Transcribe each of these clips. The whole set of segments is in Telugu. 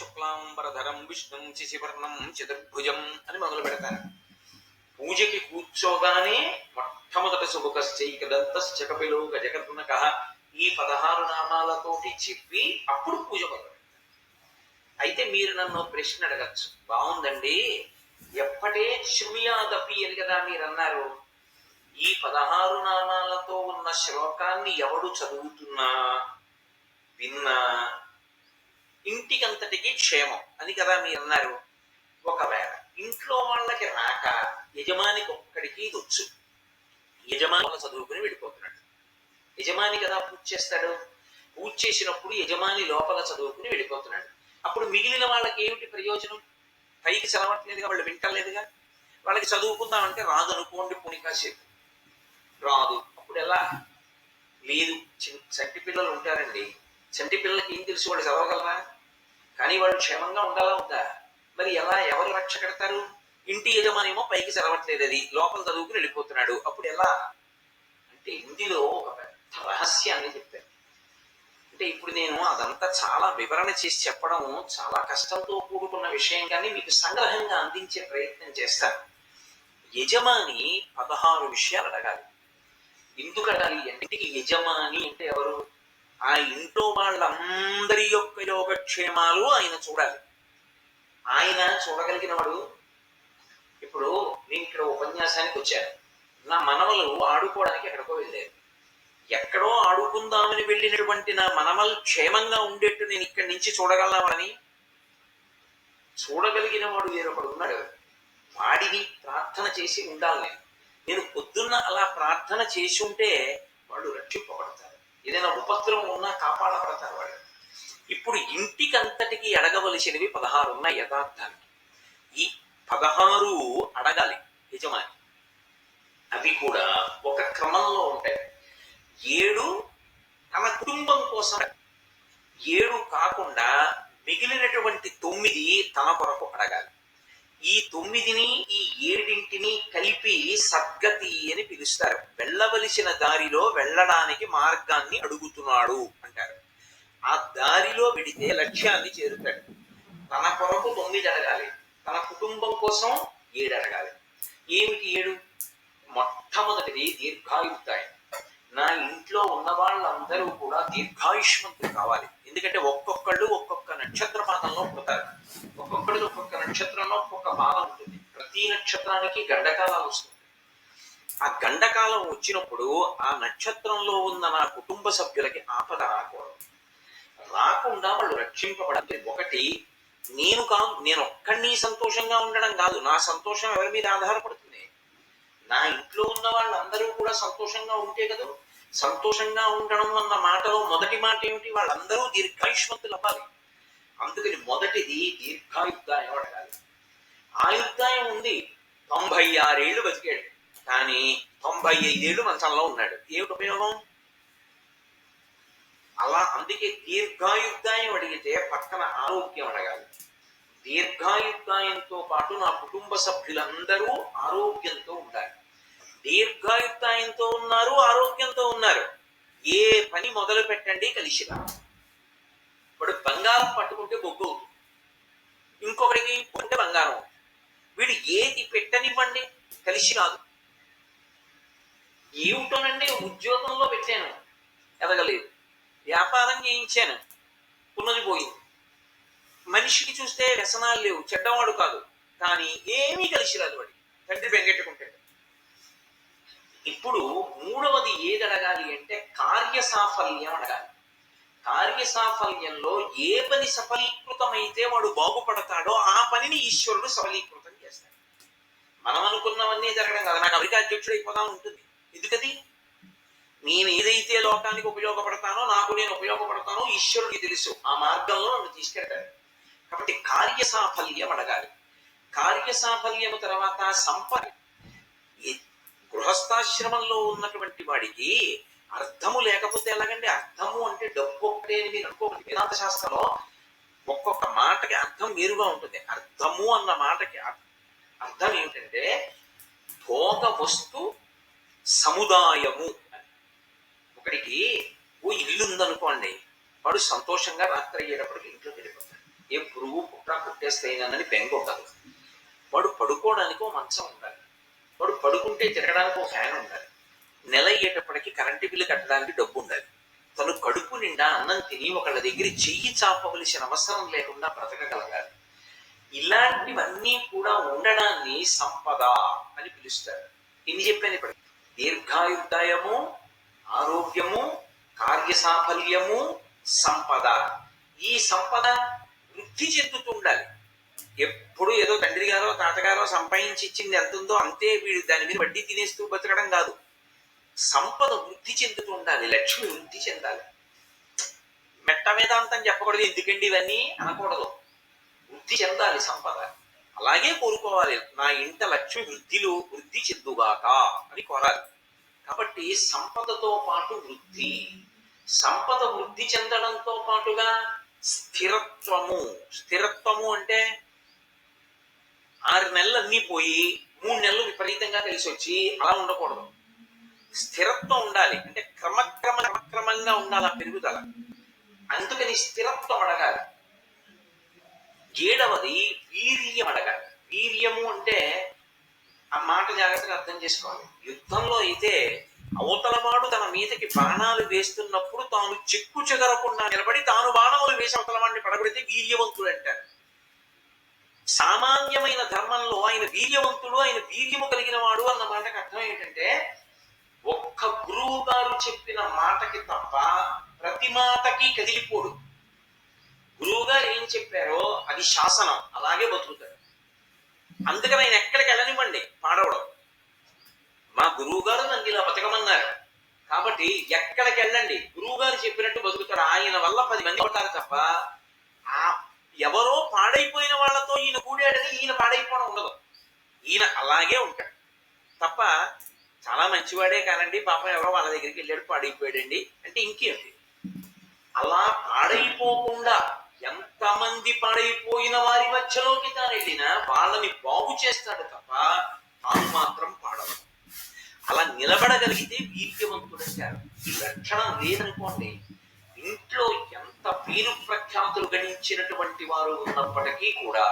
శుక్లాంబరధరం విష్ణుం శిశివర్ణం చతుర్భుజం అని మొదలు పెడతారు. పూజకి కూర్చోగానే మొట్టమొదటి శుభకశ్చైకదంతశ్చకపిలో గజకర్ణక ఈ పదహారు నామాలతోటి చెప్పి అప్పుడు పూజ మొదలు అయితే మీరు నన్ను ప్రశ్న అడగచ్చు. బాగుందండి. ఎప్పటే శృణుయాదపి అని కదా మీరు అన్నారు. ఈ పదహారు నామాలతో ఉన్న శ్లోకాన్ని ఎవడు చదువుతున్నా? విన్నా? ఇంటికంతటికి క్షేమం అని కదా మీరు అన్నారు. ఒకవేళ ఇంట్లో వాళ్ళకి రాక యజమానికి ఒక్కడికి ఇది వచ్చు. యజమాని వాళ్ళ చదువుకుని వెళ్ళిపోతున్నాడు. యజమాని కదా పూజ చేస్తాడు? పూజ చేసినప్పుడు యజమాని లోపల చదువుకుని వెళ్ళిపోతున్నాడు. అప్పుడు మిగిలిన వాళ్ళకి ఏమిటి ప్రయోజనం? పైకి చదవట్లేదుగా వాళ్ళు వింటలేదుగా? వాళ్ళకి చదువుకుందామంటే రాదు అనుకోండి పోని కాసేపు. రాదు. అప్పుడు ఎలా? లేదు. చిన్న చంటి పిల్లలు ఉంటారండి. చంటి పిల్లలకి ఏం తెలుసు? వాళ్ళు చదవగలరా? కానీ వాళ్ళు క్షేమంగా ఉండాలా ఉందా మరి ఎలా ఎవరు రక్ష కడతారు? ఇంటి యజమానేమో పైకి చదవట్లేదు అది. లోపల చదువుకుని వెళ్ళిపోతున్నాడు. అప్పుడు ఎలా? అంటే ఇందులో ఒక పెద్ద రహస్యాన్ని చెప్పారు. అంటే ఇప్పుడు నేను అదంతా చాలా వివరణ చేసి చెప్పడం చాలా కష్టంతో కూడుకున్న విషయం కానీ మీకు సంగ్రహంగా అందించే ప్రయత్నం చేస్తాను. యజమాని పదహారు విషయాలు అడగాలి. ఎందుకు అడగాలి? యజమాని అంటే ఎవరు? ఆ ఇంట్లో వాళ్ళందరి యొక్క యోగక్షేమాలు ఆయన చూడాలి. ఆయన చూడగలిగిన వాడు ఇప్పుడు నేను ఇక్కడ ఉపన్యాసానికి వచ్చాను. నా మనవలు ఆడుకోవడానికి ఎక్కడికో వెళ్ళారు. ఎక్కడో ఆడుకుందామని వెళ్ళినటువంటి నా మనవలు క్షేమంగా ఉండేట్టు నేను ఇక్కడి నుంచి చూడగలవాని చూడగలిగిన వాడు వేరొకడు ఉన్నాడు. వాడిని ప్రార్థన చేసి ఉండాలి. నేను పొద్దున్న అలా ప్రార్థన చేసి ఉంటే వాడు రక్షిపోవడం ఏదైనా ఉపద్రవం ఉన్నా కాపాడబడతారు వాళ్ళు. ఇప్పుడు ఇంటికంతటికి అడగవలసినవి పదహారు ఉన్నాయి యథార్థానికి. ఈ పదహారు అడగాలి యజమాని. అవి కూడా ఒక క్రమంలో ఉంటాయి. ఏడు తన కుటుంబం కోసం ఏడు కాకుండా మిగిలినటువంటి తొమ్మిది తన కొరకు అడగాలి. ఈ తొమ్మిదిని ఈ ఏడింటిని కలిపి సద్గతి అని పిలుస్తారు. వెళ్ళవలసిన దారిలో వెళ్ళడానికి మార్గాన్ని అడుగుతున్నాడు అంటారు. ఆ దారిలో వెడితే లక్ష్యాన్ని చేరుతాడు. తన కొరకు తొమ్మిది అడగాలి. తన కుటుంబం కోసం ఏడు అడగాలి. ఏమిటి ఏడు? మొట్టమొదటిది దీర్ఘాయుక్తాయం నా ఇంట్లో ఉన్న వాళ్ళందరూ కూడా దీర్ఘాయుష్మంతులు కావాలి. ఎందుకంటే ఒక్కొక్కళ్ళు ఒక్కొక్క నక్షత్ర పాదంలో పుడతారు. ఒక్కొక్కళ్ళు ఒక్కొక్క నక్షత్రంలో ఒక్కొక్క పాదం ఉంటుంది. ప్రతి నక్షత్రానికి గండకాలాలు వస్తుంది ఆ గండకాలం వచ్చినప్పుడు ఆ నక్షత్రంలో ఉన్న నా కుటుంబ సభ్యులకి ఆపద రాకూడదు. రాకుండా వాళ్ళు రక్షింపబడాలి ఒకటి నేను కాదు నేను ఒక్కడిని సంతోషంగా ఉండడం కాదు. నా సంతోషం ఎవరి మీద ఆధారపడుతుంది? నా ఇంట్లో ఉన్న వాళ్ళందరూ కూడా సంతోషంగా ఉంటే కదా? సంతోషంగా ఉండడం అన్న మాటలో మొదటి మాట ఏమిటి? వాళ్ళందరూ దీర్ఘాయుష్మంతులు అవ్వాలి. అందుకని మొదటిది దీర్ఘాయుద్ధాయం అడగాలి ఆయుద్ధాయం ఉంది తొంభై ఆరేళ్ళు బతికాడు. కానీ తొంభై ఐదేళ్ళు మంచంలో ఉన్నాడు. ఏమిటి ఉపయోగం? అలా అందుకే దీర్ఘాయుద్ధాయం అడిగితే పక్కన ఆరోగ్యం అడగాలి. దీర్ఘాయుద్ధాయంతో పాటు నా కుటుంబ సభ్యులందరూ ఆరోగ్యంతో ఉండాలి. దీర్ఘాయుద్ధాయంతో ఉన్నారు ఆరోగ్యంతో ఉన్నారు. ఏ పని మొదలు పెట్టండి కలిసిరా బంగారం పట్టుకుంటే బొగ్గు ఇంకొకరికి ఉంటే బంగారం వీడు ఏది పెట్టనివ్వండి కలిసి రాదు. ఏమిటోనండి ఉద్యోగంలో పెట్టాను. ఎదగలేదు. వ్యాపారం చేయించాను. ఉన్నది పోయింది. మనిషికి చూస్తే వ్యసనాలు లేవు చెడ్డవాడు కాదు. కానీ ఏమీ కలిసి రాదు వాడి తండ్రి బెంగెట్టుకుంటాడు ఇప్పుడు మూడవది ఏది అడగాలి అంటే కార్య సాఫల్యం అడగాలి. కార్య సాఫల్యంలో ఏ పని సఫలీకృతమైతే వాడు బాగుపడతాడో ఆ పనిని ఈశ్వరుడు సఫలీకృతం చేస్తాడు. మనం అనుకున్నవన్నీ జరగడం కాదు. నాకు అమెరికా అధ్యక్షుడు అయిపోదాం ఉంటుంది. ఎందుకది? నేను ఏదైతే లోకానికి ఉపయోగపడతానో నాకు నేను ఉపయోగపడతానో ఈశ్వరుడికి తెలుసు. ఆ మార్గంలో నన్ను తీసుకెళ్తాడు. కాబట్టి కార్య సాఫల్యం అడగాలి. కార్య సాఫల్యము తర్వాత సంపద. గృహస్థాశ్రమంలో ఉన్నటువంటి వాడికి అర్థము లేకపోతే ఎలాగండి? అర్థము అంటే డబ్బు ఒకటే అని మీరు అనుకోకండి. వేదాంత శాస్త్రంలో ఒక్కొక్క మాటకి అర్థం వేరుగా ఉంటుంది. అర్థము అన్న మాటకి అర్థం ఏమిటంటే భోగ వస్తు సముదాయము ఒకడికి ఓ ఇల్లు ఉందనుకోండి వాడు సంతోషంగా రాత్రి అయ్యేటప్పటికి ఇంట్లోకి వెళ్ళిపోతాడు. ఏ పురుగు పుట్ట పుట్టేస్తాయినని బెంగ ఉండదు. వాడు పడుకోవడానికి ఓ మంచం ఉండాలి. వాడు పడుకుంటే తిరగడానికి ఓ ఫ్యాన్ ఉండాలి. నెల అయ్యేటప్పటికి కరెంటు బిల్లు కట్టడానికి డబ్బు ఉండాలి తను కడుపు నిండా అన్నం తిని ఒకళ్ళ దగ్గర చెయ్యి చాపవలసిన అవసరం లేకుండా బ్రతకగలగాలి. ఇలాంటివన్నీ కూడా ఉండడాన్ని సంపద అని పిలుస్తారు. ఇన్ని చెప్పాను ఇప్పుడు దీర్ఘాయుర్దాయము ఆరోగ్యము కార్య సాఫల్యము సంపద. ఈ సంపద వృద్ధి చెందుతూ ఉండాలి. ఎప్పుడు ఏదో తండ్రి గారో తాతగారో సంపాదించి ఇచ్చింది ఎంత ఉందో అంతే వీడు దాని మీద వడ్డీ తినేస్తూ బతకడం కాదు. సంపద వృద్ధి చెందుతూ ఉండాలి లక్ష్మి వృద్ధి చెందాలి. మెట్ట వేదాంతం చెప్పకూడదు ఎందుకండి ఇవన్నీ అనకూడదు. వృద్ధి చెందాలి సంపద. అలాగే కోరుకోవాలి. నా ఇంట లక్ష్మి వృద్ధిలో వృద్ధి చెందుగాక అని కోరాలి. కాబట్టి సంపదతో పాటు వృద్ధి. సంపద వృద్ధి చెందడంతో పాటుగా స్థిరత్వము. స్థిరత్వము అంటే ఆరు నెలలు అన్నీ పోయి మూడు నెలలు విపరీతంగా కలిసి వచ్చి అలా ఉండకూడదు. స్థిరత్వం ఉండాలి. అంటే క్రమక్రమ క్రమక్రమంగా ఉండాలి ఆ పెరుగుదల. అందుకని స్థిరత్వం అడగాలి. ఏడవది వీర్యం అడగాలి. వీర్యము అంటే ఆ మాట జాగ్రత్తగా అర్థం చేసుకోవాలి. యుద్ధంలో అయితే అవతలవాడు తన మీదకి బాణాలు వేస్తున్నప్పుడు తాను చెక్కు చెదరకుండా నిలబడి తాను బాణములు వేసి అవతలవాడిని పడబడితే వీర్యవంతుడు అంటారు. సామాన్యమైన ధర్మంలో ఆయన వీర్యవంతుడు ఆయన వీర్యము కలిగిన వాడు అన్న మాటకి అర్థం ఏంటంటే ఒక్క గురువు గారు చెప్పిన మాటకి తప్ప ప్రతి మాటకి కదిలిపోడు. గురువు గారు ఏం చెప్పారో అది శాసనం అలాగే బతుకుతాడు అందుకని ఆయన ఎక్కడికి వెళ్ళనివ్వండి పాడవడం. మా గురువు గారు నన్ను ఇలా బతకమన్నారు. కాబట్టి ఎక్కడికి వెళ్ళండి గురువు గారు చెప్పినట్టు బతుకుతారు. ఆయన వల్ల పది మంది ఉంటారు తప్ప ఆ ఎవరో పాడైపోయిన వాళ్ళతో ఈయన కూడాడని ఈయన పాడైపోవడం ఉండదు. ఈయన అలాగే ఉంటాడు. తప్ప చాలా మంచివాడే కానండి పాపం ఎవరో వాళ్ళ దగ్గరికి వెళ్ళాడు పాడైపోయాడండి. అంటే ఇంకేంటి అలా పాడైపోకుండా ఎంతమంది పాడైపోయిన వారి మధ్యలోకి తాను వెళ్ళినా వాళ్ళని బాగు చేస్తాడు తప్ప తాను మాత్రం పాడదు అలా నిలబడగలిగితే వీర్యవంతుడంటారు ఈ లక్షణం లేదనుకోండి ఇంట్లో ఎంత పేరు ప్రఖ్యాతులు గణించినటువంటి వారు ఉన్నప్పటికీ కూడా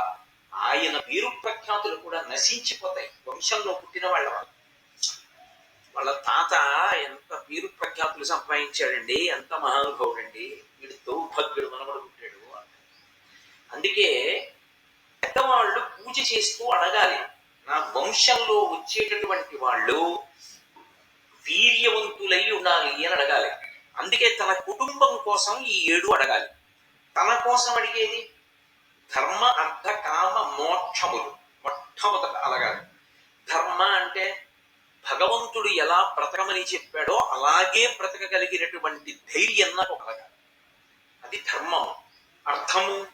ఆయన పేరు ప్రఖ్యాతులు కూడా నశించిపోతాయి. వంశంలో పుట్టిన వాళ్ళ వాళ్ళు వాళ్ళ తాత ఎంత వీరు ప్రఖ్యాతులు సంపాదించాడండి ఎంత మహానుభావుడండి. వీడు దౌర్భాగ్యుడు మనవడు పుట్టాడు అందుకే పెద్దవాళ్ళు పూజ చేస్తూ అడగాలి. నా వంశంలో వచ్చేటటువంటి వాళ్ళు వీర్యవంతులై ఉండాలి అని అడగాలి. అందుకే తన కుటుంబం కోసం ఈ ఏడు అడగాలి. తన కోసం అడిగేది ధర్మ అర్థ కామ మోక్షములు మొట్టమొదట అడగాలి. ధర్మ అంటే భగవంతుడు ఎలా బ్రతకమని చెప్పాడో అలాగే బ్రతకగలిగినటువంటి ధైర్యం నాకు కలగాలి. అది ధర్మము అర్థము?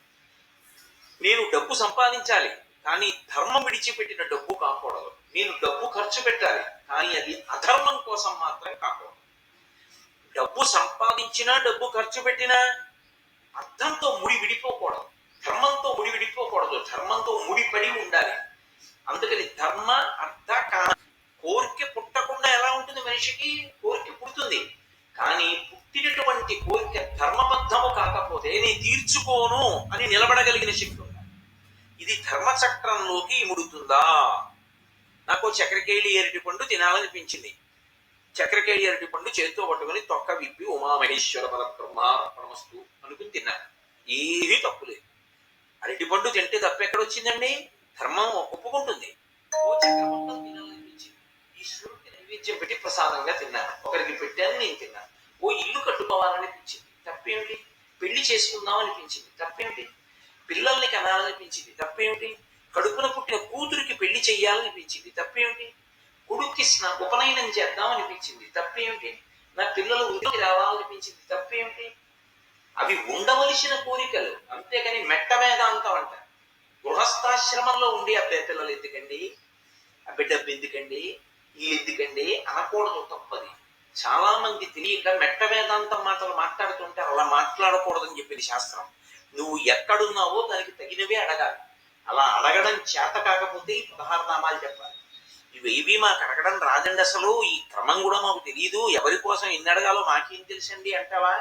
నేను డబ్బు సంపాదించాలి కానీ ధర్మం విడిచిపెట్టిన డబ్బు కాకూడదు. నేను డబ్బు ఖర్చు పెట్టాలి కానీ అది అధర్మం కోసం మాత్రం కాకూడదు. డబ్బు సంపాదించినా డబ్బు ఖర్చు పెట్టినా అర్థంతో ముడి విడిపోకూడదు. ధర్మంతో ముడి విడిపోకూడదు. ధర్మంతో ముడిపడి ఉండాలి. అందుకని ధర్మ అర్థ కామ కోరిక పుట్టకుండా ఎలా ఉంటుంది మనిషికి? కోరిక పుడుతుంది. కానీ పుట్టినటువంటి కోరిక ధర్మబద్ధము కాకపోతే నేను తీర్చుకోను అని నిలబడగలిగిన శక్తి ఉండాలి. ఇది ధర్మచక్రంలోకి ఇముడుతుందా నాకు చక్రకేళి అరటి పండు తినాలనిపించింది. చక్రకేళి అరటి పండు చేతితో పట్టుకుని తొక్క విప్పి ఉమామహేశ్వర పద బ్రహ్మార్పణమస్తు అనుకుని తిన్నాను. ఏమీ తప్పు లేదు. అరటి పండు తింటే తప్పు ఎక్కడొచ్చిందండి? ధర్మం ఒప్పుకుంటుంది ఓ చక్రపండు తినాలనిపించింది ఈశ్వరుడికి నైవేద్యం పెట్టి ప్రసాదంగా తిన్నాను ఒకరికి పెట్టాను నేను తిన్నాను ఓ ఇల్లు కట్టుకోవాలనిపించింది తప్పేమిటి పెళ్ళి చేసుకుందాం అనిపించింది. తప్పేమిటి? పిల్లల్ని కనాలనిపించింది. తప్పేమిటి? కడుపున పుట్టిన కూతురికి పెళ్ళి చెయ్యాలనిపించింది. తప్పేమిటి? కొడుక్కి స్నా ఉపనయనం చేద్దాం అనిపించింది. తప్పేమిటి? నా పిల్లలు ఉద్యోగి రావాలనిపించింది. తప్పేమిటి? అవి ఉండవలసిన కోరికలు. అంతేకాని మెట్ట వేదాంతం అంట. గృహస్థాశ్రమంలో ఉండి అబ్బాయి పిల్లలు ఎందుకండి ఆ బిడ్డబ్బు ఎందుకండి ఇల్లు ఎందుకండి అనకూడదు తప్పది చాలా మంది తెలియక మెట్ట వేదాంత మాటలు మాట్లాడుతుంటే అలా మాట్లాడకూడదని చెప్పింది శాస్త్రం. నువ్వు ఎక్కడున్నావో దానికి తగినవే అడగాలి. అలా అడగడం చేత కాకపోతే ఈ పదహారు నామాలు చెప్పాలి. ఇవేవి మాకు అడగడం రాదండి అసలు. ఈ క్రమం కూడా మాకు తెలియదు ఎవరి కోసం ఎన్ని అడగాలో మాకేం తెలుసండి అంటావా?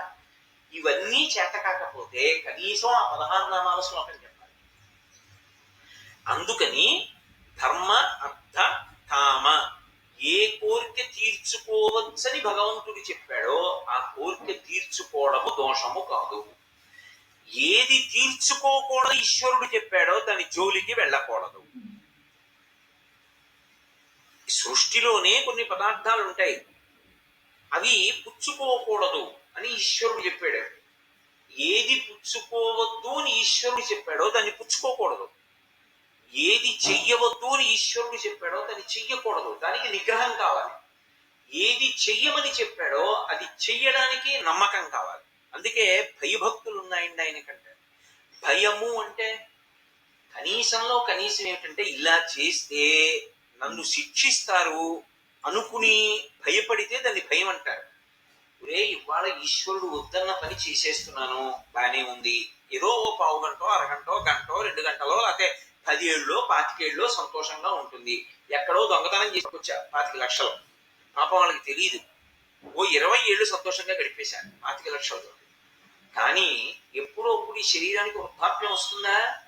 ఇవన్నీ చేత కాకపోతే కనీసం ఆ పదహారు నామాల శ్లోకం చెప్పాలి. అందుకని ధర్మ అర్థ కామ ఏ కోరిక తీర్చుకోవచ్చని భగవంతుడు చెప్పాడో ఆ కోరిక తీర్చుకోవడము దోషము కాదు. ఏది తీర్చుకోకూడదు ఈశ్వరుడు చెప్పాడో దాని జోలికి వెళ్ళకూడదు. సృష్టిలోనే కొన్ని పదార్థాలు ఉంటాయి. అవి పుచ్చుకోకూడదు అని ఈశ్వరుడు చెప్పాడు. ఏది పుచ్చుకోవద్దు అని ఈశ్వరుడు చెప్పాడో దాన్ని పుచ్చుకోకూడదు. ఏది చెయ్యవద్దు అని ఈశ్వరుడు చెప్పాడో దాన్ని చెయ్యకూడదు. దానికి నిగ్రహం కావాలి. ఏది చెయ్యమని చెప్పాడో అది చెయ్యడానికి నమ్మకం కావాలి. అందుకే భయభక్తులు ఉన్నాయండి ఆయనకంటే. భయము అంటే కనీసంలో కనీసం ఏమిటంటే ఇలా చేస్తే నన్ను శిక్షిస్తారు అనుకుని భయపడితే దాన్ని భయం అంటారు. ఒరే ఇవాళ ఈశ్వరుడు వద్దన్న పని చేసేస్తున్నాను. బానే ఉంది. ఏదో ఓ పావు గంటో అరగంటో గంటో రెండు గంటలో లేకపోతే పది ఏళ్ళలో పాతికేళ్ళలో సంతోషంగా ఉంటుంది. ఎక్కడో దొంగతనం చేసుకొచ్చారు పాతిక లక్షలు. పాపం వాళ్ళకి తెలియదు ఓ ఇరవై ఏళ్ళు సంతోషంగా గడిపేశాను పాతిక లక్షలతో. కానీ ఎప్పుడో అప్పుడు ఈ శరీరానికి వృద్ధాప్యం వస్తుందా?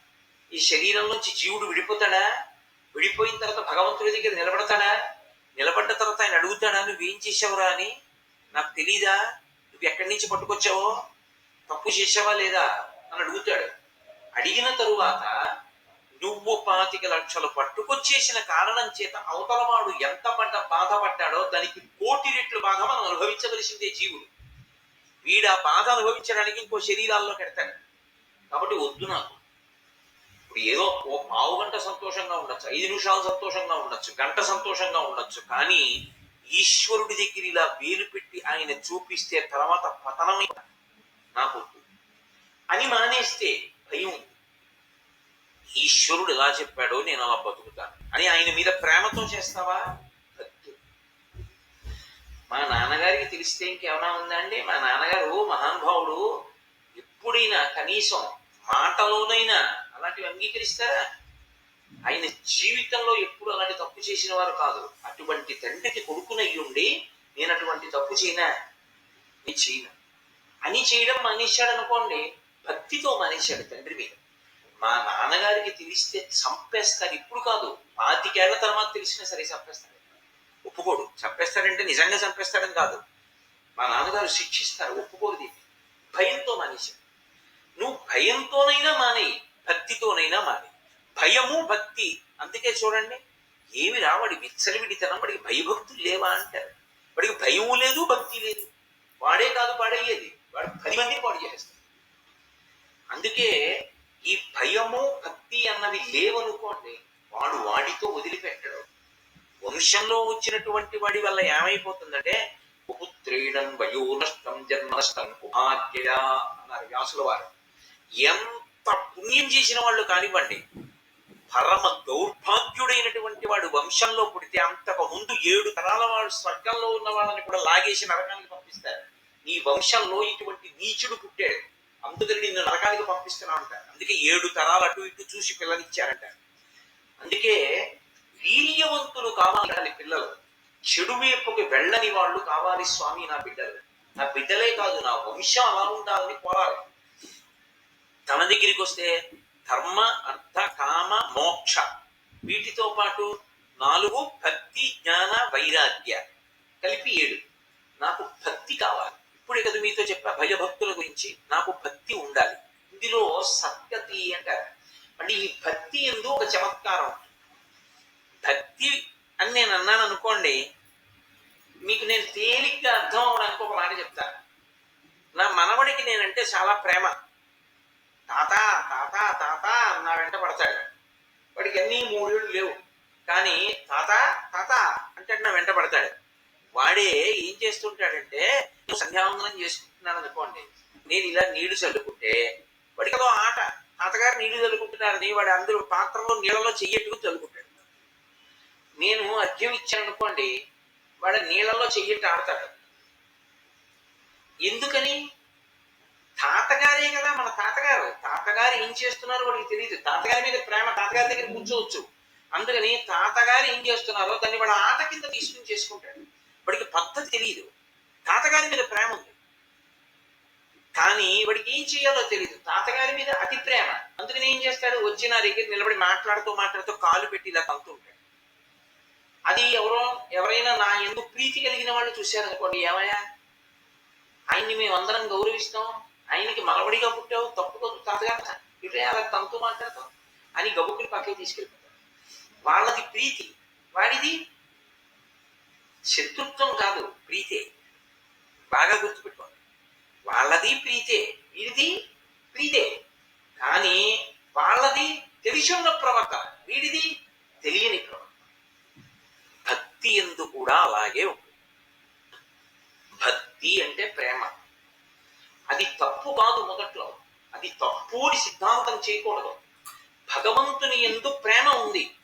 ఈ శరీరం నుంచి జీవుడు విడిపోతాడా? విడిపోయిన తర్వాత భగవంతుడి దగ్గర నిలబడతాడా? నిలబడ్డ తర్వాత ఆయన అడుగుతాడా నువ్వేం చేసావురా అని? నాకు తెలీదా? నువ్వు ఎక్కడి నుంచి పట్టుకొచ్చావో? తప్పు చేసావా లేదా? అని అడుగుతాడు. అడిగిన తరువాత నువ్వు పాతిక లక్షలు పట్టుకొచ్చేసిన కారణం చేత అవతలవాడు ఎంత పడ్డ బాధపడ్డాడో దానికి కోటి రెట్లు బాధ మనం అనుభవించవలసిందే జీవుడు. వీడు ఆ బాధ అనుభవించడానికి ఇంకో శరీరాల్లో పెడతాడు కాబట్టి వద్దు నాకు. ఇప్పుడు ఏదో ఓ పావు గంట సంతోషంగా ఉండొచ్చు ఐదు నిమిషాలు సంతోషంగా ఉండొచ్చు గంట సంతోషంగా ఉండొచ్చు కానీ ఈశ్వరుడి దగ్గర ఇలా వేలు పెట్టి ఆయన చూపిస్తే తర్వాత పతనమై నాకు అని మానేస్తే భయం ఈశ్వరుడు ఎలా చెప్పాడో నేను అలా బతుకుతాను. అని ఆయన మీద ప్రేమతో చేస్తావా? మా నాన్నగారికి తెలిస్తే ఇంకేమైనా ఉందా అండి? మా నాన్నగారు మహానుభావుడు. ఎప్పుడైనా కనీసం మాటలోనైనా అలాంటివి అంగీకరిస్తారా? ఆయన జీవితంలో ఎప్పుడు అలాంటి తప్పు చేసిన వారు కాదు. అటువంటి తండ్రికి కొడుకునయ్యుండి నేను అటువంటి తప్పు చేయనా? నేను చేయను. అని చేయడం మానేశాడు అనుకోండి భక్తితో మానేశాడు తండ్రి మీద. మా నాన్నగారికి తెలిస్తే చంపేస్తారు. ఇప్పుడు కాదు పాతికేళ్ళ తర్వాత తెలిసినా సరే చంపేస్తాడు ఒప్పుకోడు. చంపేస్తాడంటే నిజంగా చంపేస్తాడని కాదు. మా నాన్నగారు శిక్షిస్తారు ఒప్పుకోరు దీన్ని. భయంతో మానేశాడు నువ్వు భయంతోనైనా మానేయి భక్తితోనైనా మానేయి భయము భక్తి. అందుకే చూడండి ఏమి రావాడి విచ్చలవిడితనం వాడికి భయభక్తులు లేవా అంటారు. వాడికి భయము లేదు భక్తి లేదు. వాడే కాదు పాడయ్యేది. వాడు పది మంది పాడు చేస్తాడు అందుకే ఈ భయము భక్తి అన్నవి లేవనుకోండి వాడు వాడితో వదిలిపెట్టడు. వంశంలో వచ్చినటువంటి వాడి వల్ల ఏమైపోతుందంటే పుత్రేణం వయో నష్టం జన్మ నష్టం కుమార్య అన్నారు వ్యాసుల వారు. ఎంత పుణ్యం చేసిన వాళ్ళు కానివ్వండి పరమ దౌర్భాగ్యుడైనటువంటి వాడు వంశంలో పుడితే అంతకు ముందు ఏడు తరాల వాడు స్వర్గంలో ఉన్న వాళ్ళని కూడా లాగేసి నరకానికి పంపిస్తారు. నీ వంశంలో ఇటువంటి నీచుడు పుట్టాడు. అందుకని నిన్ను నరకానికి పంపిస్తున్నా అంటారు అందుకే ఏడు తరాలు అటు ఇటు చూసి పిల్లనిచ్చారంట అందుకే వీర్యవంతులు కావాలి పిల్లలు. చెడు వైపుకి వెళ్ళని వాళ్ళు కావాలి స్వామి నా బిడ్డలు. నా బిడ్డలే కాదు నా వంశం అలా ఉండాలని కోరాలి. తన దగ్గరికి వస్తే ధర్మ అర్థ కామ మోక్ష వీటితో పాటు నాలుగు భక్తి జ్ఞాన వైరాగ్య కలిపి ఏడు. నాకు భక్తి కావాలి. ఇప్పుడే కదా మీతో చెప్పా భయభక్తుల గురించి. నాకు భక్తి ఉండాలి. ఇందులో సత్యతి అంటారు. అంటే ఈ భక్తి ఎందు ఒక చమత్కారం. భక్తి అని నేను అన్నాను అనుకోండి మీకు నేను తేలిగ్గా అర్థం అవడానికి ఒక మాట చెప్తాను నా మనవడికి నేనంటే చాలా ప్రేమ. తాత తాత తాత నా వెంట పడతాడు. వాడికి అన్ని మూడేళ్ళు లేవు. కానీ తాత తాత అంటే నా వెంట పడతాడు. వాడే ఏం చేస్తుంటాడంటే సంధ్యావందనం చేసుకుంటున్నాను అనుకోండి. నేను ఇలా నీళ్ళు చల్లుకుంటే వాడికి అదో ఆట. తాతగారు నీళ్ళు చల్లుకుంటున్నారని వాడు అందరూ పాత్రలో నీళ్ళలో చెయ్యట్టుకు చల్లుకుంటాడు. నేను అర్ఘ్యం ఇచ్చాను అనుకోండి వాడు నీళ్ళలో చెయ్యట్టు ఆడతాడు. ఎందుకని? తాతగారే కదా మన తాతగారు. తాతగారు ఏం చేస్తున్నారో వాడికి తెలియదు తాతగారి మీద ప్రేమ తాతగారి దగ్గర కూర్చోవచ్చు. అందుకని తాతగారు ఏం చేస్తున్నారో దాన్ని వాడు ఆట కింద తీసుకుని చేసుకుంటాడు. వాడికి పద్ధతి తెలియదు తాతగారి మీద ప్రేమ ఉంది. కానీ వాడికి ఏం చేయాలో తెలియదు తాతగారి మీద అతి ప్రేమ. అందుకని ఏం చేస్తాడు? వచ్చి నా దగ్గర నిలబడి మాట్లాడుతూ మాట్లాడుతూ కాలు పెట్టి ఇలా తంతూ ఉంటాడు. అది ఎవరో ఎవరైనా నా ఎందుకు ప్రీతి కలిగిన వాళ్ళు చూశారనుకోండి ఏమయ్యా? ఆయన్ని మేము అందరం గౌరవిస్తాం. ఆయనకి మలబడిగా పుట్టావు. తప్పుకోదు తాతగారు. ఇటే అలా తనతో మాట్లాడతాం. అని గబుకుని పక్కకి తీసుకెళ్ళిపోతారు వాళ్ళది ప్రీతి. వాడిది శత్రుత్వం కాదు ప్రీతే. బాగా గుర్తుపెట్టుకోండి వాళ్ళది ప్రీతే వీడిది ప్రీతే. కానీ వాళ్ళది తెలిసి ఉన్న ప్రవర్తన వీడిది తెలియని ప్రవర్తన. భక్తి ఎందు కూడా అలాగే ఉంటుంది. భక్తి అంటే ప్రేమ. అది తప్పు కాదు మొదట్లో. అది తప్పు అని సిద్ధాంతం చేయకూడదు. భగవంతుని ఎందు ప్రేమ ఉంది.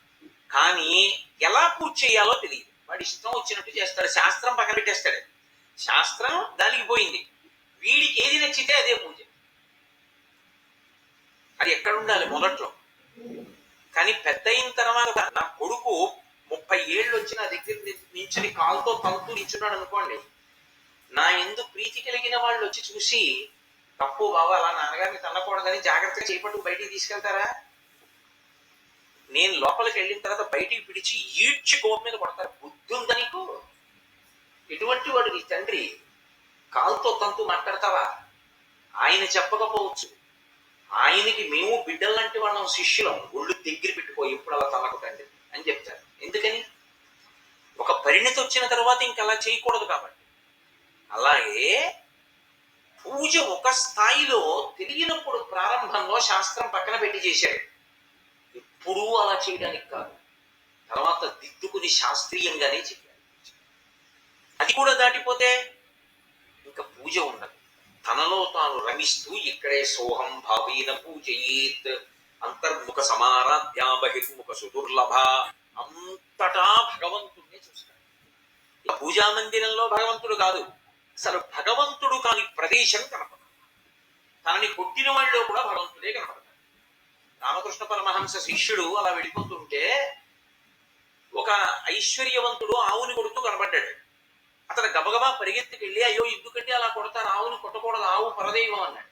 కానీ ఎలా పూజ చేయాలో తెలియదు. వాడి ఇష్టం వచ్చినట్టు చేస్తాడు శాస్త్రం పక్కన పెట్టేస్తాడు. శాస్త్రం దానికి పోయింది. వీడికి ఏది నచ్చితే అదే పూజ. అది ఎక్కడ ఉండాలి? మొదట్లో. కానీ పెద్ద అయిన తర్వాత నా కొడుకు ముప్పై ఏళ్ళు వచ్చి నా దగ్గర నించుని కాలుతో తంతు నించున్నాడు అనుకోండి నా ఎందు ప్రీతి కలిగిన వాళ్ళు వచ్చి చూసి తప్పు బాబా అలా నాన్నగారిని తన్నకూడదని జాగ్రత్తగా చేపట్టు బయటికి తీసుకెళ్తారా? నేను లోపలికి వెళ్ళిన తర్వాత బయటికి పిలిచి ఈడ్చి గోపు మీద కొడతారు. బుద్ధి ఉందా నీకు? ఎటువంటి వాడు నీ తండ్రి కాలుతో తంతు మాట్లాడతావా? ఆయన చెప్పకపోవచ్చు. ఆయనకి మేము బిడ్డలంటే వాళ్ళం శిష్యులం. ఒళ్ళు దగ్గర పెట్టుకో ఎప్పుడు అలా తనకు తండ్రి అని చెప్తారు. ఎందుకని? ఒక పరిణతి వచ్చిన తర్వాత ఇంక అలా చేయకూడదు కాబట్టి. అలాగే పూజ ఒక స్థాయిలో తెలియనప్పుడు ప్రారంభంలో శాస్త్రం పక్కన పెట్టి చేశాడు. ఎప్పుడూ అలా చేయడానికి కాదు. తర్వాత దిద్దుకుని శాస్త్రీయంగానే చేయాలి అది కూడా దాటిపోతే ఇంకా పూజ ఉండదు. తనలో తాను రమిస్తూ ఇక్కడే సోహం భావీన పూజయేత్. అంతర్ముఖ సమారాధ్యా బహిర్ముఖ సుదుర్లభ. అంతటా భగవంతుడిని చూస్తాడు. పూజా మందిరంలో భగవంతుడు కాదు అసలు భగవంతుడు కాని ప్రదేశం కనపడదు. తనని కొట్టిన వాళ్ళు కూడా భగవంతుడే కనపడతాడు. రామకృష్ణ పరమహంస శిష్యుడు అలా వెళ్ళిపోతుంటే ఒక ఐశ్వర్యవంతుడు ఆవుని కొడుతూ కనబడ్డాడు అతను గబగబా పరిగెత్తుకెళ్ళి అయ్యో ఎందుకంటే అలా కొడతారు. ఆవుని కొట్టకూడదు. ఆవు పరదైవం అన్నాడు.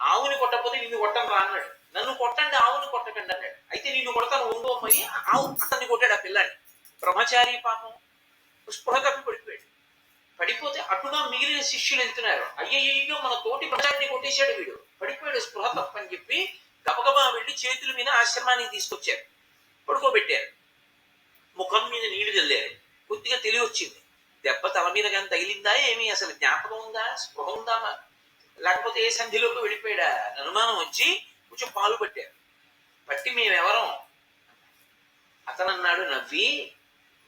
ఆవుని కొట్టకపోతే నిన్ను కొట్టను రా అన్నాడు. నన్ను కొట్టండి ఆవుని కొట్టకండి అన్నాడు. అయితే నిన్ను కొడతాను ఉందో అమ్మని ఆవు అతన్ని కొట్టాడు ఆ పిల్లాడి బ్రహ్మచారి పాపం స్పృహ తప్పి పడిపోయాడు. పడిపోతే అటుగా మిగిలిన శిష్యులు వెళ్తున్నారు. అయ్యయ్యో మన తోటి బ్రహ్మచారిని కొట్టేశాడు వీడు. పడిపోయాడు స్పృహ తప్పని చెప్పి గబగబా వెళ్ళి చేతుల మీద ఆశ్రమానికి తీసుకొచ్చారు. పడుకోబెట్టారు. ముఖం మీద నీళ్ళు చల్లారు. కొద్దిగా తెలివి వచ్చింది. దెబ్బ తల మీద కానీ తగిలిందా ఏమి? అసలు జ్ఞాపకం ఉందా? స్పృహ ఉందా? లేకపోతే ఏ సంధిలోకి వెళ్ళిపోయాడా? అనుమానం వచ్చి కొంచెం పాలు పట్టారు. పట్టి మేమెవరం? అతను అన్నాడు నవ్వి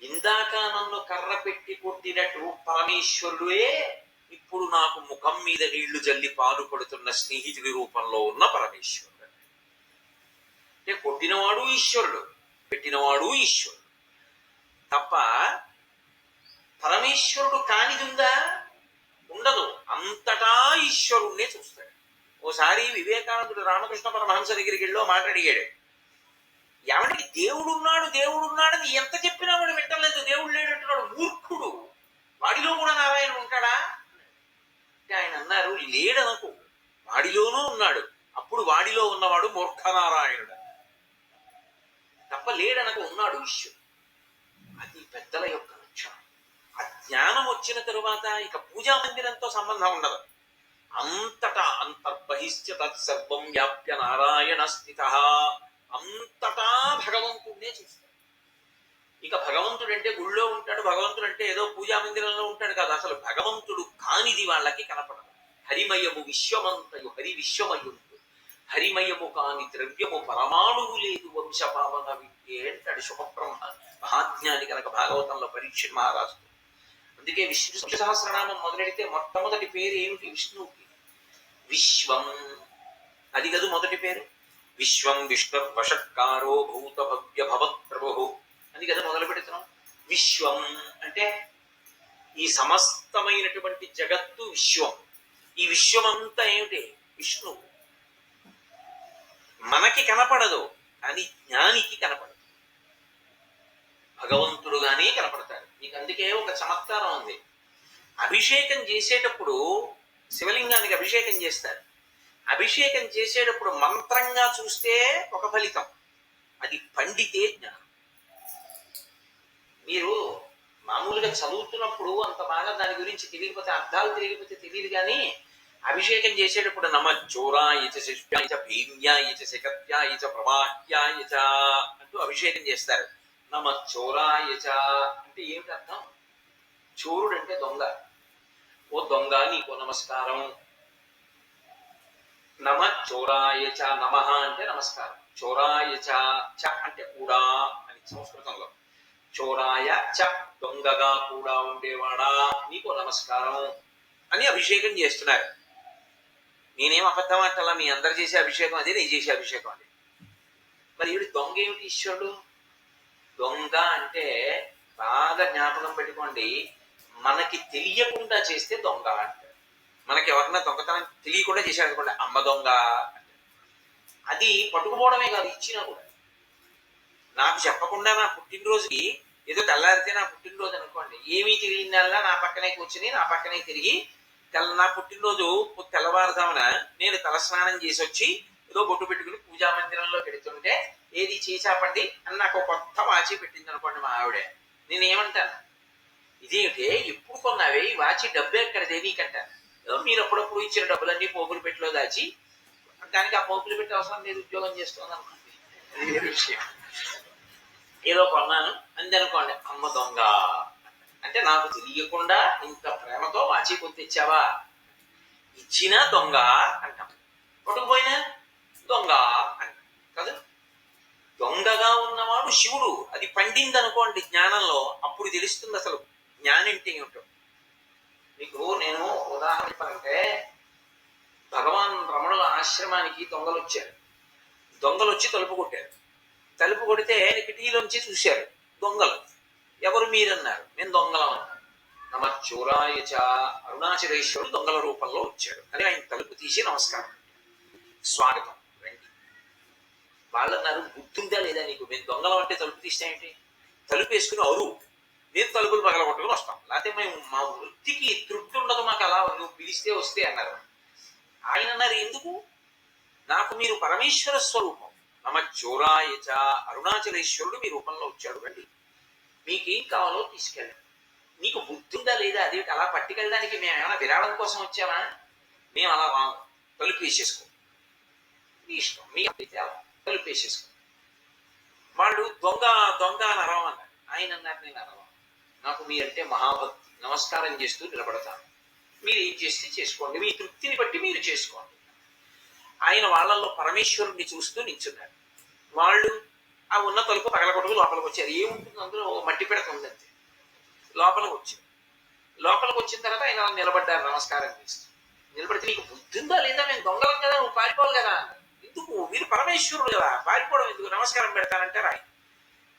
ఇందాక నన్ను కర్ర పెట్టి కొట్టినట్టు పరమేశ్వరుడే ఇప్పుడు నాకు ముఖం మీద నీళ్ళు జల్లి పాలు పడుతున్న స్నేహితుడి రూపంలో ఉన్న పరమేశ్వరుడు. అంటే కొట్టినవాడు ఈశ్వరుడు పెట్టినవాడు ఈశ్వరుడు. తప్ప పరమేశ్వరుడు కానిది ఉందా ఉండదు. అంతటా ఈశ్వరుణ్ణే చూస్తాడు. ఓసారి వివేకానందుడు రామకృష్ణ పరమహంస దగ్గరికి వెళ్ళో మాట్లాడిగాడు ఎవరికి దేవుడు ఉన్నాడు దేవుడు ఉన్నాడని ఎంత చెప్పినా వాడు వింటలేదు. దేవుడు లేడంటున్నాడు మూర్ఖుడు. వాడిలో కూడా నారాయణ ఉంటాడా? అంటే ఆయన అన్నారు లేడనకు. వాడిలోనూ ఉన్నాడు. అప్పుడు వాడిలో ఉన్నవాడు మూర్ఖనారాయణుడు. తప్ప లేడనకు ఉన్నాడు ఈశ్వరుడు. అది పెద్దల యొక్క జ్ఞానం వచ్చిన తరువాత ఇక పూజా మందిరంతో సంబంధం ఉండదు. అంతటా అంతర్బహిష్య తత్సర్వం వ్యాప్య నారాయణ స్థిత. అంతటా భగవంతుడినే చూస్తాడు. ఇక భగవంతుడు అంటే గుళ్ళో ఉంటాడు భగవంతుడు అంటే ఏదో పూజా మందిరంలో ఉంటాడు కాదు. అసలు భగవంతుడు కానిది వాళ్ళకి కనపడదు. హరిమయము విశ్వమంతయు హరి విశ్వమయుడు. హరిమయము కాని ద్రవ్యము పరమాణువు లేదు వంశపావన విద్యే అంటాడు శుభబ్రహ్మ. మహాజ్ఞాని కనుక భాగవతంలో పరీక్ష మహారాజు అందుకే విష్ణు సహస్రనామం మొదలెడితే మొట్టమొదటి పేరు ఏమిటి విష్ణువుకి? విశ్వం. అది కదు మొదటి పేరు? విశ్వం విష్ణుర్వషట్కారో భూత భవ్య భవత్ ప్రభు అని కదా మొదలు పెడుతున్నాం విశ్వం అంటే ఈ సమస్తమైనటువంటి జగత్తు విశ్వం. ఈ విశ్వం అంతా ఏమిటి? విష్ణువు. మనకి కనపడదు కానీ జ్ఞానికి కనపడదు. భగవంతుడుగానే కనపడతారు మీకు అందుకే ఒక చమత్కారం ఉంది. అభిషేకం చేసేటప్పుడు శివలింగానికి అభిషేకం చేస్తారు. అభిషేకం చేసేటప్పుడు మంత్రంగా చూస్తే ఒక ఫలితం. అది పండితే జ్ఞానం. మీరు మామూలుగా చదువుతున్నప్పుడు అంత బాగా దాని గురించి తెలియకపోతే అర్థాలు తెలియకపోతే తెలియదు కానీ అభిషేకం చేసేటప్పుడు నమ చోరా ఇచ శిష్యాయ ఇచ భీమ్యాయ చ శకత్యాయ చ ప్రవాహ్యాయ అంటూ అభిషేకం చేస్తారు. నమ చోరాయ చ అంటే ఏమిటి అర్థం? చోరుడు అంటే దొంగ. ఓ దొంగ నీకు నమస్కారం. నమ చోరాయచ చ నమ అంటే నమస్కారం. చోరాయ చ చ అంటే కూడా అని సంస్కృతంలో. చోరాయ చ దొంగగా కూడా ఉండేవాడా? నీకు నమస్కారం అని అభిషేకం చేస్తున్నారు. నేనేం అబద్ధం అంటలా మీ అందరు చేసే అభిషేకం అదే నేను చేసే అభిషేకం అదే. మరి ఈవిడ దొంగ ఏమిటి ఈశ్వరుడు? దొంగ అంటే బాగా జ్ఞాపకం పెట్టుకోండి మనకి తెలియకుండా చేస్తే దొంగ అంటారు. మనకి ఎవరన్నా దొంగతనం తెలియకుండా చేశారు అనుకోండి అమ్మ దొంగ అది పట్టుకుపోవడమే కాదు ఇచ్చినా కూడా. నాకు చెప్పకుండా నా పుట్టినరోజుకి ఏదో తెల్లారితే నా పుట్టినరోజు అనుకోండి ఏమీ తెలియదల్లా నా పక్కనే కూర్చుని నా పక్కనే తిరిగి తెల్ల నా పుట్టినరోజు తెల్లవారుదామన తెల్లవారుజామున నేను తలస్నానం చేసి వచ్చి ఏదో బొట్టు పెట్టుకుని పూజా మందిరంలో పెడుతుంటే ఏది చేసాపండి అని నాకు కొత్త వాచి పెట్టింది అనుకోండి మా ఆవిడ. నేను ఏమంటాను ఇదేమిటే? ఎప్పుడు కొన్నావే? ఈ వాచి డబ్బు ఎక్కడదే నీకంటాను మీరు అప్పుడప్పుడు ఇచ్చిన డబ్బులన్నీ పోపులు పెట్టిలో దాచి దానికి ఆ పోపులు పెట్టి అవసరం లేదు ఉద్యోగం చేస్తుంది అనుకోండి. విషయం. ఏదో కొన్నాను అంది అనుకోండి అమ్మ దొంగ. అంటే నాకు తెలియకుండా ఇంత ప్రేమతో వాచి కొని తెచ్చావా ఇచ్చినా దొంగ అంటాం. కొట్టుకుపోయినా దొంగ దొంగగా ఉన్నవాడు శివుడు. అది పండింది అనుకోండి జ్ఞానంలో అప్పుడు తెలుస్తుంది అసలు జ్ఞానంటే ఏమిటో. మీకు నేను ఉదాహరణ చెప్పాలంటే భగవాన్ రమణుల ఆశ్రమానికి దొంగలు వచ్చారు దొంగలు వచ్చి తలుపు కొట్టారు. తలుపు కొడితే కిటికీలోంచి చూశారు దొంగలు. ఎవరు మీరన్నారు? మేము దొంగలం అన్నారు నమ చోరాయ అరుణాచలేశ్వరుడు దొంగల రూపంలో వచ్చాడు. అని ఆయన తలుపు తీసి నమస్కారం. స్వాగతం. వాళ్ళు అన్నారు గుర్తుందా లేదా నీకు? మేము దొంగలం అంటే తలుపు తీస్తే ఏంటి? తలుపు వేసుకుని అరు మేము తలుపులు పగల కొట్టుకుని వస్తాం. లేకపోతే మేము మా వృత్తికి తృప్తి ఉండదు మాకు అలా నువ్వు పిలిస్తే వస్తే అన్నారు. ఆయన అన్నారు ఎందుకు? నాకు మీరు పరమేశ్వర స్వరూపం. నమ చోరాయచ అరుణాచలేశ్వరుడు మీ రూపంలో వచ్చాడు రండి. మీకేం కావాలో తీసుకెళ్ళండి. నీకు బుద్ధి లేదా? అది అలా పట్టుకెళ్ళడానికి మేము ఏమైనా విరాళం కోసం వచ్చామా? మేము అలా తలుపు వేసేసుకో. మీ ఇష్టం. మీ అప్పితే అలా వాళ్ళు దొంగ దొంగ అని అరవమన్నారు ఆయన అన్నారు నేను అరవ నాకు మీరంటే మహాభక్తి. నమస్కారం చేస్తూ నిలబడతాను. మీరు ఏం చేస్తే చేసుకోండి. మీ తృప్తిని బట్టి మీరు చేసుకోండి. ఆయన వాళ్ళల్లో పరమేశ్వరుణ్ణి చూస్తూ నించున్నారు వాళ్ళు ఆ ఉన్న తలుపు పగలగొట్టుకు లోపలికి వచ్చారు. ఏముంటుంది? అందులో ఓ మట్టి పిడక ఉందంతే. లోపలికి వచ్చారు లోపలికి వచ్చిన తర్వాత ఆయన నిలబడ్డారు నమస్కారం చేస్తూ. నిలబడితే నీకు బుద్ధి ఉందా లేదా? మేము దొంగలం కదా నువ్వు పారిపోవాలి కదా ఎందుకు? మీరు పరమేశ్వరుడు కదా. పారిపోవడం ఎందుకు నమస్కారం పెడతానంటారు ఆయన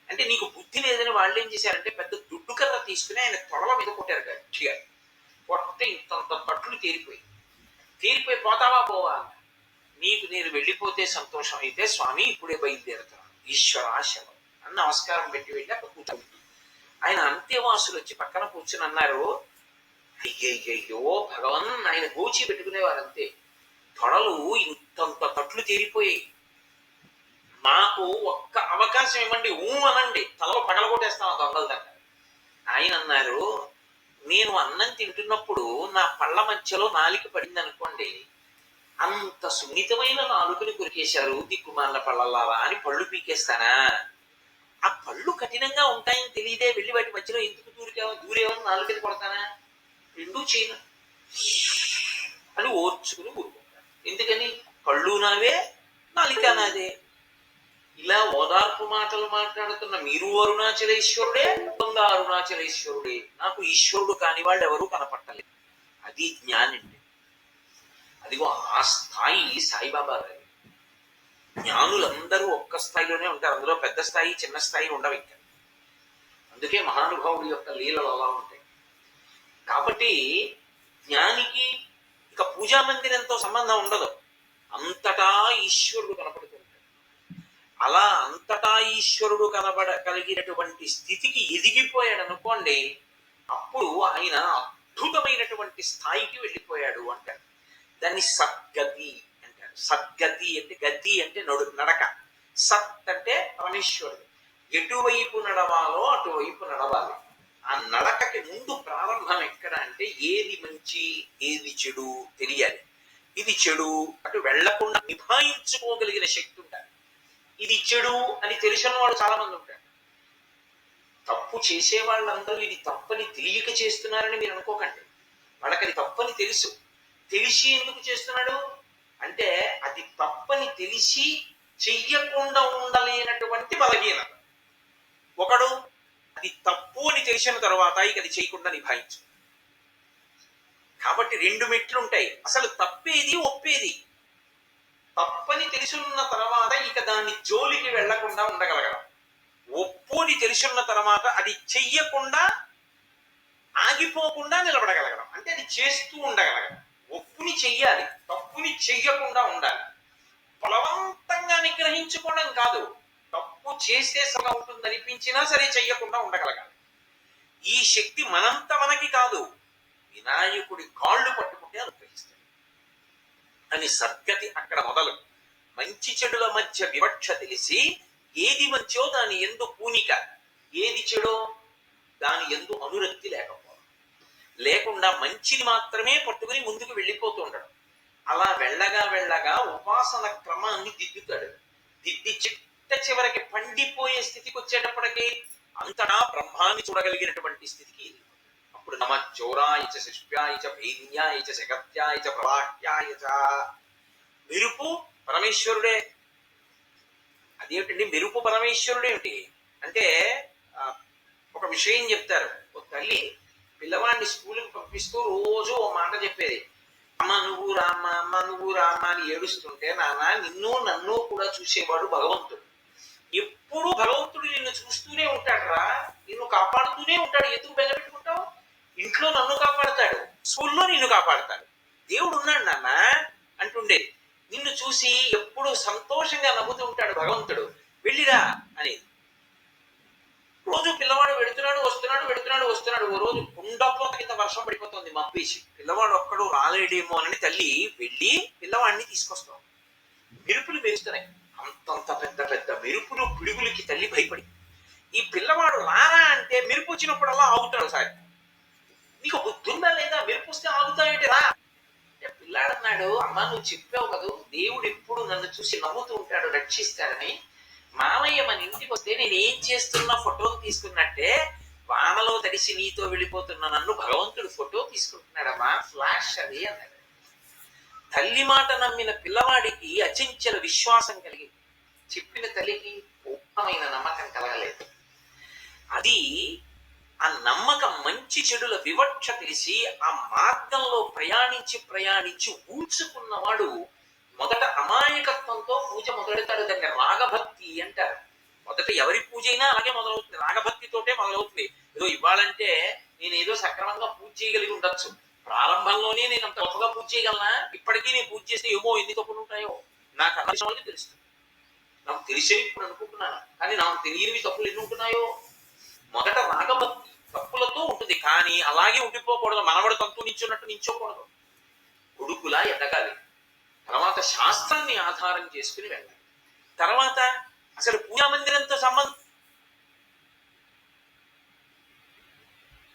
అంటే నీకు బుద్ధి లేదని వాళ్ళు ఏం చేశారంటే పెద్ద దుడ్డు కర్ర తీసుకుని ఆయన తొడల మీద కొట్టారు గట్టిగా. కొట్టే ఇంతంత పట్లు తీరిపోయి. తీరిపోయి పోతావా పోవా నీకు నేను వెళ్ళిపోతే సంతోషం అయితే స్వామి ఇప్పుడే బయలుదేరుతున్నాను ఈశ్వరాశవం అని నమస్కారం పెట్టి వెళ్ళి అక్కడ కూర్చోండి ఆయన అంత్యవాసులు వచ్చి పక్కన కూర్చుని అన్నారు అయ్యయ్యో భగవన్ ఆయన గోచి పెట్టుకునేవారు అంతే తొడలు ఇంతంత తట్లు తీరిపోయాయి. మాకు ఒక్క అవకాశం ఇవ్వండి ఊ అనండి. తలలో పగలగొట్టేస్తాను దొంగల దగ్గర. ఆయన అన్నారు నేను అన్నం తింటున్నప్పుడు నా పళ్ళ మధ్యలో నాలిక పడింది అనుకోండి అంత సున్నితమైన నాలుకని కొరికేశారు దిక్కుమాల పళ్ళలారా అని పళ్ళు పీకేస్తానా? ఆ పళ్ళు కఠినంగా ఉంటాయని తెలియదే వెళ్ళి వాటి మధ్యలో ఎందుకు దూరికావు దూరేవని నాలుకని కొడతానా? రెండూ చేయను అని ఓర్చుకుని ఊరుకుంటాను ఎందుకని? కళ్ళు నావే నాలిక నాదే ఇలా ఓదార్పు మాటలు మాట్లాడుతున్న మీరు అరుణాచలేశ్వరుడే దొంగ అరుణాచలేశ్వరుడే. నాకు ఈశ్వరుడు కాని వాళ్ళు ఎవరూ కనపట్టలేదు. అది జ్ఞానండి. అదిగో ఆ స్థాయి సాయిబాబా గారి. జ్ఞానులందరూ ఒక్క స్థాయిలోనే ఉంటారు. అందులో పెద్ద స్థాయి చిన్న స్థాయి ఉండవు ఇంకా. అందుకే మహానుభావుడి యొక్క లీలలు అలా ఉంటాయి. కాబట్టి జ్ఞానికి ఇక పూజా మందిరంతో సంబంధం ఉండదు. అంతటా ఈశ్వరుడు కనపడుతుంటాడు అలా అంతటా ఈశ్వరుడు కనబడ కలిగినటువంటి స్థితికి ఎదిగిపోయాడు అనుకోండి అప్పుడు ఆయన అద్భుతమైనటువంటి స్థాయికి వెళ్ళిపోయాడు అంటారు. దాన్ని సద్గతి అంటారు. సద్గతి అంటే గతి అంటే నడు నడక. సత్ అంటే పరమేశ్వరుడు. ఎటువైపు నడవాలో అటువైపు నడవాలి. ఆ నడకకి ముందు ప్రారంభం ఎక్కడ అంటే ఏది మంచి ఏది చెడు తెలియాలి. ఇది చెడు అటు వెళ్ళకుండా నిభాయించుకోగలిగిన శక్తి ఉండాలి. ఇది చెడు అని తెలిసిన వాడు చాలా మంది ఉంటారు. తప్పు చేసే వాళ్ళందరూ ఇది తప్పని తెలియక చేస్తున్నారని మీరు అనుకోకండి. వాళ్ళకి అది తప్పని తెలుసు. తెలిసి ఎందుకు చేస్తున్నాడు? అంటే అది తప్పని తెలిసి చెయ్యకుండా ఉండలేనటువంటి బలహీనత. ఒకడు అది తప్పు అని తెలిసిన తర్వాత ఇక అది చేయకుండా నిభాయించు. కాబట్టి రెండు మెట్లు ఉంటాయి అసలు తప్పేది ఒప్పేది? తప్పని తెలుసున్న తర్వాత ఇక దాన్ని జోలికి వెళ్ళకుండా ఉండగలగడం. ఒప్పుని తెలుసున్న తర్వాత అది చెయ్యకుండా ఆగిపోకుండా నిలబడగలగడం. అంటే అది చేస్తూ ఉండగలగడం. ఒప్పుని చెయ్యాలి తప్పుని చెయ్యకుండా ఉండాలి. బలవంతంగా నిగ్రహించుకోవడం కాదు. తప్పు చేస్తే సగం ఉంటుంది అనిపించినా సరే చెయ్యకుండా ఉండగలగాలి. ఈ శక్తి మనంత మనకి కాదు. వినాయకుడి కాళ్ళు పట్టుకుంటే అనుగ్రహిస్తాడు అని సద్గతి అక్కడ మొదలు. మంచి చెడుల మధ్య వివక్ష తెలిసి ఏది మంచో దాని ఎందు పూనిక. ఏది చెడో దాని ఎందు అనురక్తి లేకపోవడం. లేకుండా మంచిని మాత్రమే పట్టుకుని ముందుకు వెళ్ళిపోతూ ఉండడం. అలా వెళ్ళగా వెళ్ళగా ఉపాసన క్రమాన్ని దిద్దుతాడు. దిద్ది చిట్ట చివరికి పండిపోయే స్థితికి వచ్చేటప్పటికీ అంతటా బ్రహ్మాన్ని చూడగలిగినటువంటి స్థితికి అప్పుడు నమ చౌరాయ చ శిష్యాయ చ భైన్యాయ చ శగత్యాయ చ ప్రవాహ్యాయ చ. మెరుపు పరమేశ్వరుడే. అదేమిటండి? మెరుపు పరమేశ్వరుడేమిటి అంటే ఒక విషయం చెప్తారు. ఒక తల్లి పిల్లవాడిని స్కూల్కి పంపిస్తూ రోజు ఓ మాట చెప్పేది. అమ్మ నువ్వు రామ్మ అమ్మ నువ్వు రామ్మ అని ఏడుస్తుంటే నాన్న నిన్ను నన్ను కూడా చూసేవాడు భగవంతుడు. ఎప్పుడు భగవంతుడు నిన్ను చూస్తూనే ఉంటాడు రా నిన్ను కాపాడుతూనే ఉంటాడు. ఎందుకు బెంగపెట్టుకుంటావు? ఇంట్లో నన్ను కాపాడతాడు స్కూల్లో నిన్ను కాపాడతాడు. దేవుడు ఉన్నాడు నాన్న అంటుండేది నిన్ను చూసి ఎప్పుడు సంతోషంగా నవ్వుతూ ఉంటాడు భగవంతుడు. వెళ్ళిరా అనేది రోజు పిల్లవాడు వెడుతున్నాడు వస్తున్నాడు వెడుతున్నాడు వస్తున్నాడు. ఓ రోజు కుండపోత కింద వర్షం పడిపోతుంది మబ్బేసి. పిల్లవాడు ఒక్కడు రాలేడేమో అని తల్లి వెళ్ళి పిల్లవాడిని తీసుకొస్తాం. మెరుపులు మెరుస్తున్నాయి. అంతంత పెద్ద పెద్ద మెరుపులు పిడుగులకి తల్లి భయపడి. ఈ పిల్లవాడు రారా అంటే మెరుపు వచ్చినప్పుడల్లా ఆగుతాడు సార్ నీకు బుద్ధుందా లేదా? మెరుపుస్తే ఆగుతాయంటే రా? పిల్లాడన్నాడు అమ్మ నువ్వు చెప్పావు కదా దేవుడు ఎప్పుడు నన్ను చూసి నవ్వుతూ ఉంటాడు రక్షిస్తాడని. మామయ్య మన ఇంటికి వస్తే నేను ఏం చేస్తున్నా ఫోటోలు తీసుకున్నట్టే వానలో తడిసి నీతో వెళ్ళిపోతున్న నన్ను భగవంతుడు ఫోటో తీసుకుంటున్నాడమ్మా ఫ్లాష్ అది అన్నాడు. తల్లి మాట నమ్మిన పిల్లవాడికి అచంచల విశ్వాసం కలిగింది. చెప్పిన తల్లికి ఉత్తమైన నమ్మకం కలగలేదు. అది ఆ నమ్మకం మంచి చెడుల వివక్ష తెలిసి ఆ మార్గంలో ప్రయాణించి ప్రయాణించి ఊడ్చుకున్నవాడు మొదట అమాయకత్వంతో పూజ మొదలెడతాడు. దాన్ని రాగభక్తి అంటారు. మొదట ఎవరి పూజ అయినా అలాగే మొదలవుతుంది. రాగభక్తితోటే మొదలవుతుంది. ఏదో ఇవ్వాలంటే నేను ఏదో సక్రమంగా పూజ చేయగలిగి ఉండొచ్చు. ప్రారంభంలోనే నేను అంత గొప్పగా పూజ చేయగలనా? ఇప్పటికీ నేను పూజ చేస్తే ఏమో ఎన్ని తప్పులు ఉంటాయో? నాకు అన్న వాళ్ళకి తెలుస్తుంది నాకు తెలిసేవి ఇప్పుడు అనుకుంటున్నాను. కానీ నాకు తెలియనివి తప్పులు ఎన్ని ఉంటున్నాయో? మొదట రాగభక్తి. తప్పులతో ఉంటుంది కానీ అలాగే ఉండిపోకూడదు. మనవడు తంతు నించున్నట్టు నించోకూడదు. కొడుకులా ఎదగాలి. తర్వాత శాస్త్రాన్ని ఆధారం చేసుకుని వెళ్ళాలి. తర్వాత అసలు పూజా మందిరంతో సంబంధం